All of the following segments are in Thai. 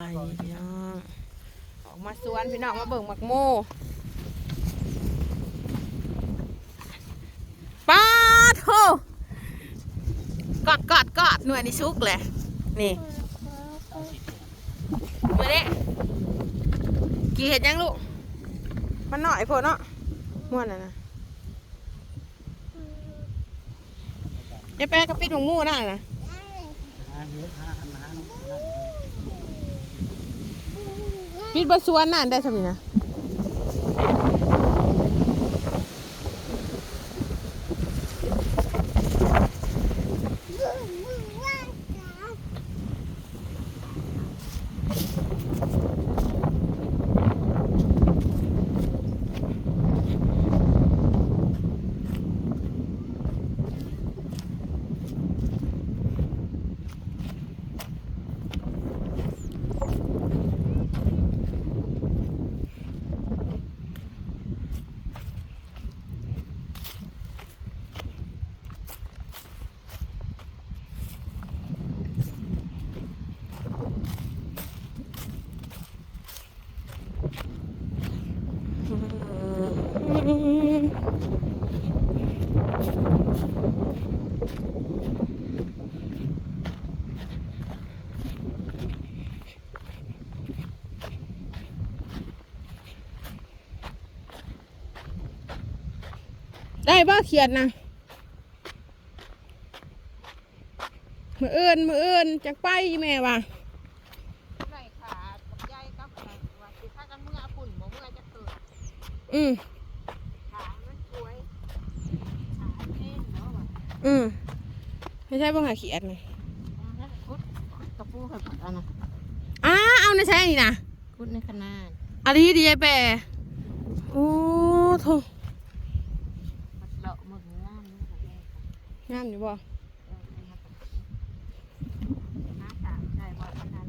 ไปพี่น้องออกมาสวนพี่น้องมาเบิ่งหมักโมป้าโถกอดกอดกอดหน่วยนี่ชุกเลยนี่มาเด้กี่เห็ดยังลูก มันหน่อยพดเนาะม่วนน่ะนะอย่าแปะกระปิดของหมูนั่นนะ ปิดบัสวนนั่นได้สมินะ ได้บ่เขียนนะมือเอื่นมือเอื่นจักไปแม่ว่ะไหนขากับยายกับอะไรว่าสิพากันเมื่อปุ่นบ่เมื่อจะเกิดอืมขามันสวยขาเอ็นเนาะว่ะอืมไม่ใช่บ่หาเขียนนะนั่นคุดกระปูให้ผัดอันน่ะอ้าเอาในใช่นี่นะคุดในขนาดอันนี้ดีไอแปรโอ้โถ ผัดเลาะหมึกงามนี่ค่ะแม่ค่ะ งามอยู่บ่เออเอามาผัดน้าสามใจว่าน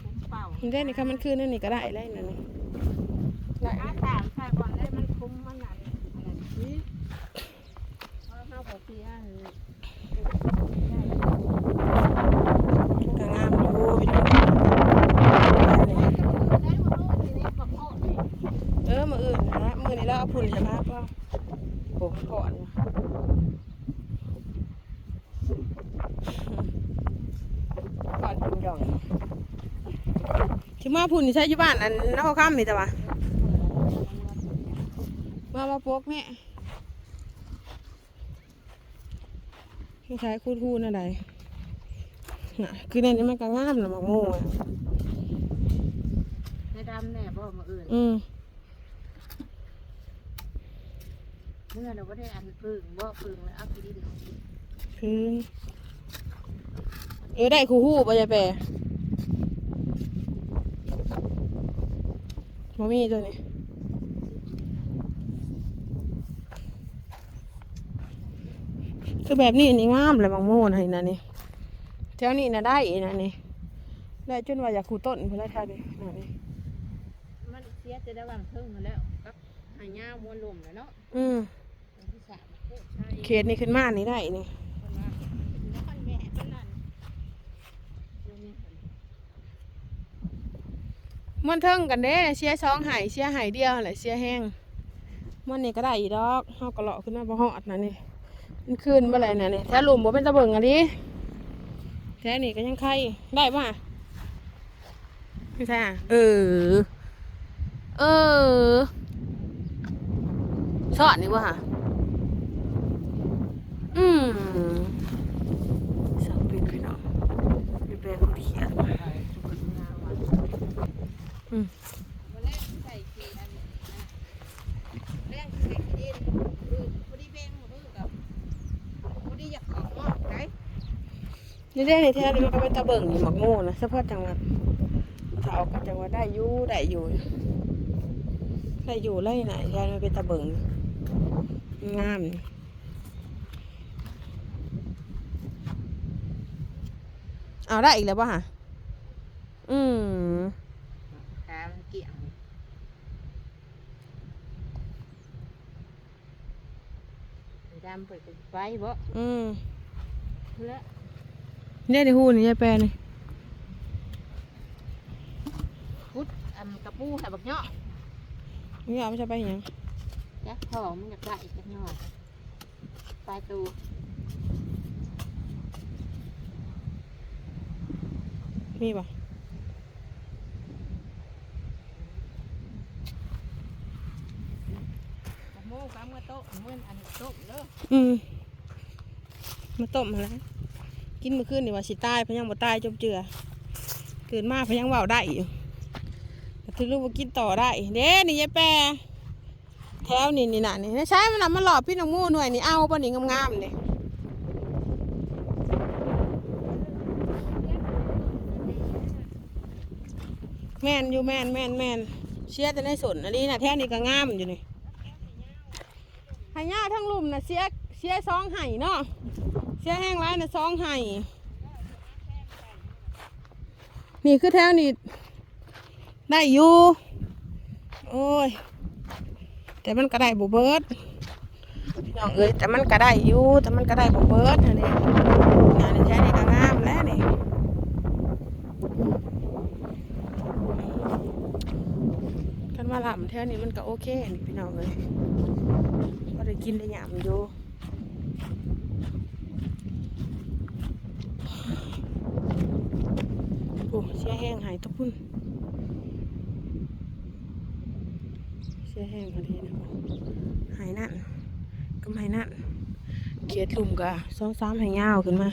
คุ้มเป่ามันได้นี่ค่ะมันคือนั่นี่ก็ได้ได้นั่นนี่ได้น้าสามใจก่อนได้มันคุ้มมันนั่นอะไรนี่เพราะเราบอกพี่อันนี้ก็งามอยู่พี่น้องได้หมดลูกทีนี้บอกโอ้ยเออมืออื่นนะมือนี้แล้วเอาพุ่นจะมาป่ะโอ้ก่อนว่ะก่อน พุ่นหย่องที่มาพุ่นนี่ใช้ที่บ้านอันนครข้ามนี่แต่ว่ามามาปกแม่ใช้คูดคูดอะไรน่ะคือเนี่ยนี่มันก็งามนะมักโม่อะในดำแน่บ่มาอื่นอืมเมื่อเราไม่ได้อันพึ่งบ่พึ่งแล้วเอาไปดินเอาคือ เออได้คู่หูปะยายแปรมามีตัวนี้คือแบบนี้นี่งามเลยบางโม่นะนี่นะนี่แถวนี้นะได้อีนะนี่ได้จนว่าอยากคู่ต้นเพื่อได้ทาดินะนี่มันเสียจะได้วางเทิงมาแล้วกับหายาวมวนลมแล้วเนาะอืมอันที่สามโอ้ใช่เขตนี่ขึ้นมานี่ได้นี่ คนละแล้วคนแม่คนนั้นเดี๋ยวนี้คน มันเทิงกันเด้เชียร์สองไห่เชียร์ไห่เดียวแหละเชียร์แห้งมันนี่ก็ได้อีดอกเฮาก็เลาะขึ้นมาบ่ฮอดนะนี่มันขึ้นบ่ไรน่ะนี่แท้หลุมบ่เป็นตะเบิงอะดิแท้นี่ก็ยังไข่ได้ป่ะไม่ใช่อะเออ เออสอดนี่บ่ฮะอืม กได้นี่ได้ในแท้นี่มันก็เป็นตะเบิงอยู่หมักโม่นะเฉพาะจังหวัดถ้าเอากับจังหวัดได้อยู่ได้อยู่ได้อยู่ไล่ไหนแท้มันเป็นตะเบิงงามนี่เอาได้อีกแล้วป่ะฮะอืม ขามันเกี่ยง ดำเปิดไฟบ่อืมแล้วเนี่ยในหูนี่ยายแปรนี่คุดอันกระปูให้บักเนาะมึงเอาไม่ใช่ไปหยังจักพ่อมึงอยากได้อีกจักหน่อยปลายตูมีป่ะโมกำกระโต๊ะเหมื อืมมาต้มมาแล้วกินมื่อคืนนี่ว่าสิตายพยังบ่ตายจมเจือเกิดมาพยังเว้าได้อยู่ถึงรู้ว่ากินต่อได้เด้นี่ยายแปรแถวนี่นี่น่ะนี่ใช้มันน่ะมันหลอบพี่น้องงูหน่วยนี่เอาป่ะนี่งามๆนี่แม่นอยู่แม่นแม่นแม่นเชียร์แต่ในสนอันนี้น่ะแถวนี้ก็งามอยู่นี่ หายาทั้งลุ่มนะเสียเสียซองไห้เนาะเสียแห้งไรนะซองไห้นี่คือแถวนี้ได้อยู่ โอ้ย แต่มันก็ได้บุเบิดพี่น้องเอ้ยแต่มันก็ได้อยู่แต่มันก็ได้บุเบิดนะนี่งานในแท้นี่ก็งามแล้วนี่กันมาลำแท้นี้มันก็โอเคนี่พี่น้องเอ้ย กินได้ยามอยู่โอ้เสียแห้งหายทุกพุ่นเสื้อแห้งพอดีนะหายนั่นก็หายนั่นเขียดลุมกะสองสามหายยาวขึ้นมา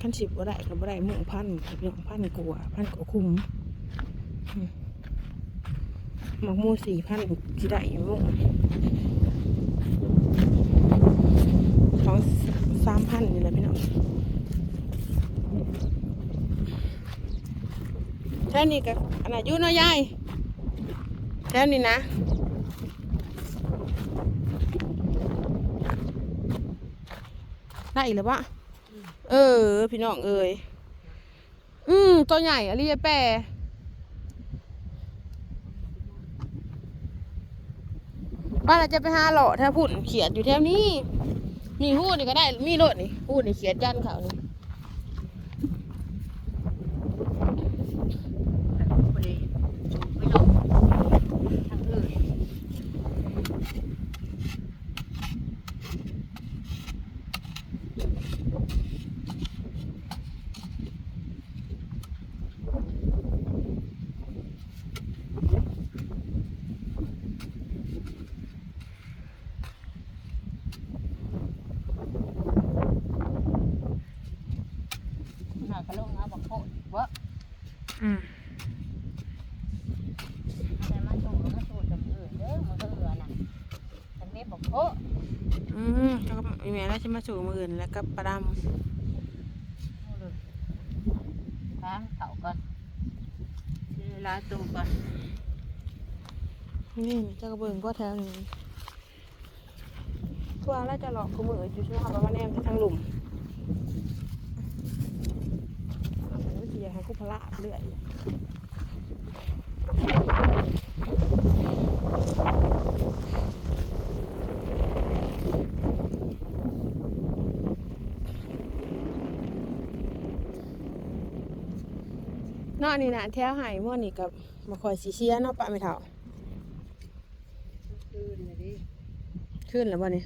พันสิบบ่ได้ก็บ่ได้หมุ่งพันเพียงพันกว่าพันกว่าคุ้ม หมักมูสี่พันกี่ได้หมุ่งสองสามพันนี่แหละพี่น้องแค่นี้ก็อันอายุน้อยยายแค่นี้นะได้อีกแล้วปะเออ พี่น้องเอ้ยอืมตัวใหญ่อะเรียแปร บ้านเราจะไปหาหล่อถ้าพุ่นเขียดอยู่แถวนี้มีหู้นี่ก็ได้ มีรถนี่หู้นี่เขียดยันเขานี่ พอดีไม่ลงทางอื่น หน่อยก็ลงเอาบักโคดวะ อืม แต่มาสูมาสูจำอื่นเด้อมันก็เหลือน่ะแต่ เม็ดบักโคดอืมแล้วก็อีเมลแล้วจะมาสู่มืออื่นแล้วก็ประดล้างเขาก่อนเวลาตูก่อนำนี่เจ้ากระเบิงก็แถวนี้ทั่วแล้วจะหลอกกูมืออยู่ช่วงเขาว่าแนมที่ทางหลุมเอาไปวิธีให้กูพละเรื่อย นี่นะแถวไห่ม่วนนี่กับมาคอยสีเชียเนาะปะไม่เท่าคืนเลยดิขึ้นแล้วบ่เนี่ย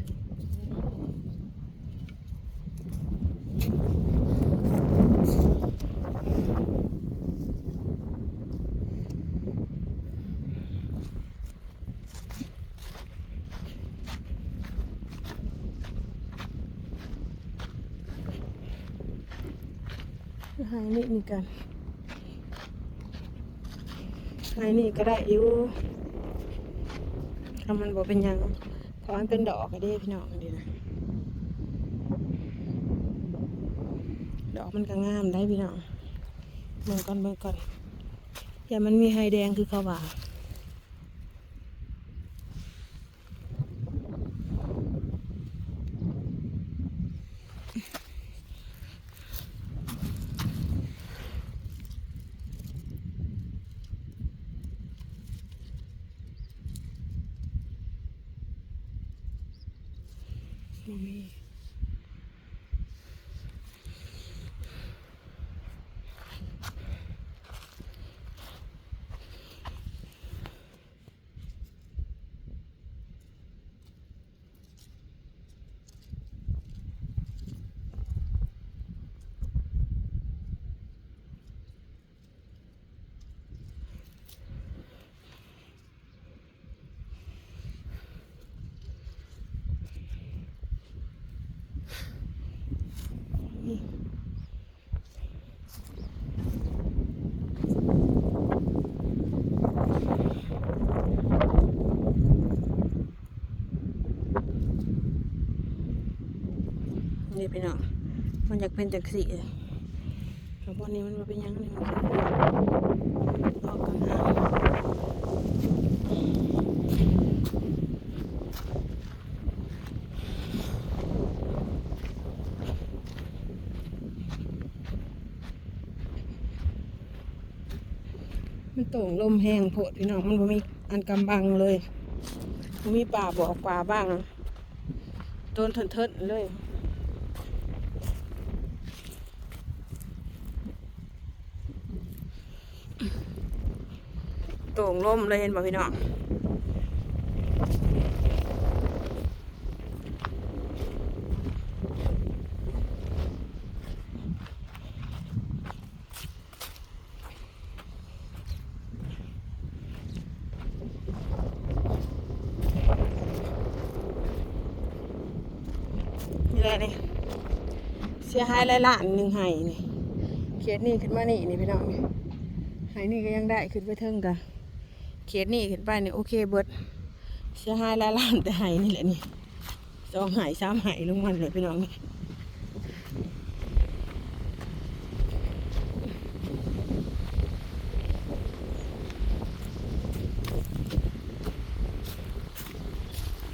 หายนี่นี่กัน หายนี่ก็ได้อยู่ทำมันบอกเป็นยังเพราะมันเป็นดอกก็ได้พี่น้องดีนะ ดอกมันก็งามได้พี่น้องเบิ่งก่อนเบิ่งก่อนอย่ามันมีไฮแดงคือเขาว่า บ่มี นี่พี่น้องมันอยากเป็นจังสีแต่วันนี้มันบ่เป็นยังนี่มันออกกันหามันโต่งลมแห้งโพดพี่น้องมันบ่มีอันกำบังเลย มีป่าบอกป่าบ้าง โดนเถินๆเลย ต่งล่มเลยเห็นป่พี่น้องนี่แหละนี่เสียหายหลายล้านหนึ่งไห้นี่เคสนี่ขึ้นมานี่นี่พี่น้องนี่ไห้นี่ก็ยังได้ขึ้นไปเทิงกัน เคสนี่ขึ้นไปนี่โอเคเบิดเสียหายลายล้านแต่ไห้นี่แหละนี่สองไห้สามไห้ลงมันเลยพี่น้องนี่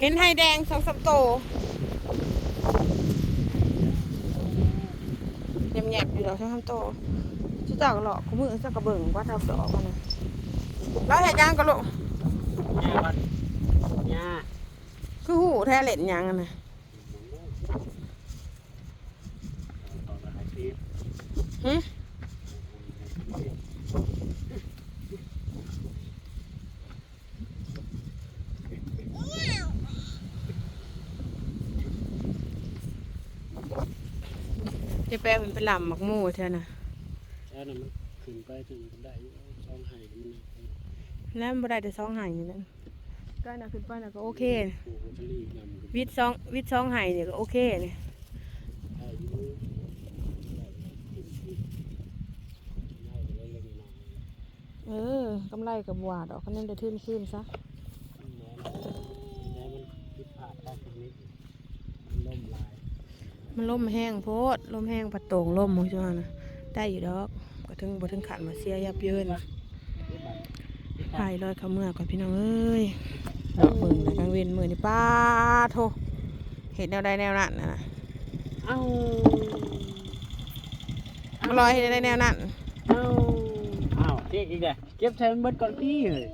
เห็นไห้แดงสองสามโตแยบๆอยู่ดอกช่างคำโตชื่อเจ้าก็หลอกกูมือเจ้าก็เบิ่งว่าเท่าดอกมันนะ แล้วเห็ดหยังก็ลูกย่าก่อนย่าคือหูแท้เล่นหยังอะนะต่อไปหายปีหึเจะแปลมันเป็นลำหมักหมูเท่านะ แล้วนั่นมันขึ้นไปถึงได้อยู่ช่องไห้มันนะ แล้วมันบ่ได้แต่สองไห่นี่นั่นก็น่ะขึ้นไปน่ะก็โอเคปลูกโรตารี่นำวิทย์สองวิทย์สองไห่เนี่ยก็โอเคเนี่ยได้อยู่ได้กินกินได้เล็กๆน้อยเออกำไรกับบัวดอกคะแนนจะทื่นขึ้นซะๆแม้แม้มันผิดพลาดได้ตรงนี้มันล่มลายมันล่มแห้งโพดล่มแห้งผัดโต่งล่มมึงจ้านะได้อยู่ดอกก็ถึงบ่ถึงขันมาเสียยับเยิน พายลอยเขาเมื่อก่อนพี่น้องเอ้ยดอกมึงนะกลางเวนมือนี่ป้าโทเห็ดแนวใดแนวนั้นนะนะเอ้ามาลอยเห็ดได้แนวนั้นเอ้าเอ้าเจ๊อีกเลยเก็บใช้มันเบิดก่อนพี่เลย